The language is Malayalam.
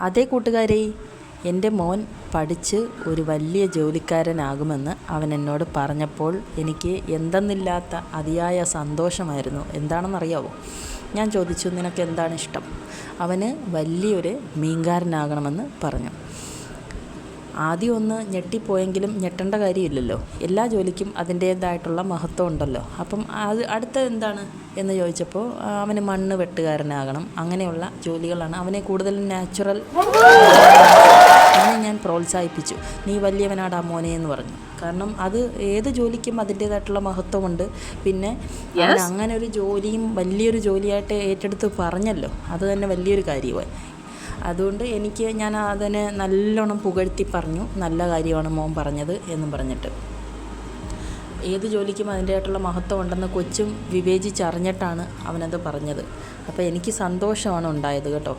അതേ കൂട്ടുകാരെ എന്റെ മോൻ പഠിച്ച് ഒരു വലിയ ജോലിക്കാരനാകുമെന്ന് അവൻ എന്നോട് പറഞ്ഞപ്പോൾ എനിക്ക് എന്തെന്നില്ലാത്ത അതിയായ സന്തോഷമായിരുന്നു. എന്താണെന്നറിയാവോ? ഞാൻ ചോദിച്ചു നിനക്ക് എന്താണ് ഇഷ്ടം? അവന് വലിയൊരു മീൻകാരനാകണമെന്ന് പറഞ്ഞു. ആദ്യം ഒന്ന് ഞെട്ടിപ്പോയെങ്കിലും ഞെട്ടേണ്ട കാര്യമില്ലല്ലോ. എല്ലാ ജോലിക്കും അതിന്റേതായിട്ടുള്ള മഹത്വം ഉണ്ടല്ലോ. അപ്പം അത് അടുത്ത എന്താണ് എന്ന് ചോദിച്ചപ്പോൾ അവന് മണ്ണ് വെട്ടുകാരനാകണം. അങ്ങനെയുള്ള ജോലികളാണ് അവനെ കൂടുതൽ നാച്ചുറൽ എന്നെ ഞാൻ പ്രോത്സാഹിപ്പിച്ചു. നീ വലിയവനാടാ മോനെ എന്ന് പറഞ്ഞു. കാരണം അത് ഏത് ജോലിക്കും അതിന്റേതായിട്ടുള്ള മഹത്വമുണ്ട്. പിന്നെ അങ്ങനെ ഒരു ജോലിയും വലിയൊരു ജോലിയായിട്ട് ഏറ്റെടുത്ത് പറഞ്ഞല്ലോ. അത് തന്നെ വലിയൊരു കാര്യമായി. അതുകൊണ്ട് എനിക്ക് ഞാൻ അതിനെ നല്ലോണം പുകഴ്ത്തി പറഞ്ഞു. നല്ല കാര്യമാണ് മോൻ പറഞ്ഞത് എന്നും പറഞ്ഞിട്ട്. ഏത് ജോലിക്കും അതിന്റെതായിട്ടുള്ള മഹത്വം ഉണ്ടെന്ന് കൊച്ചും വിവേചിച്ചറിഞ്ഞിട്ടാണ് അവനത് പറഞ്ഞത്. അപ്പോൾ എനിക്ക് സന്തോഷമാണ് ഉണ്ടായത് കേട്ടോ.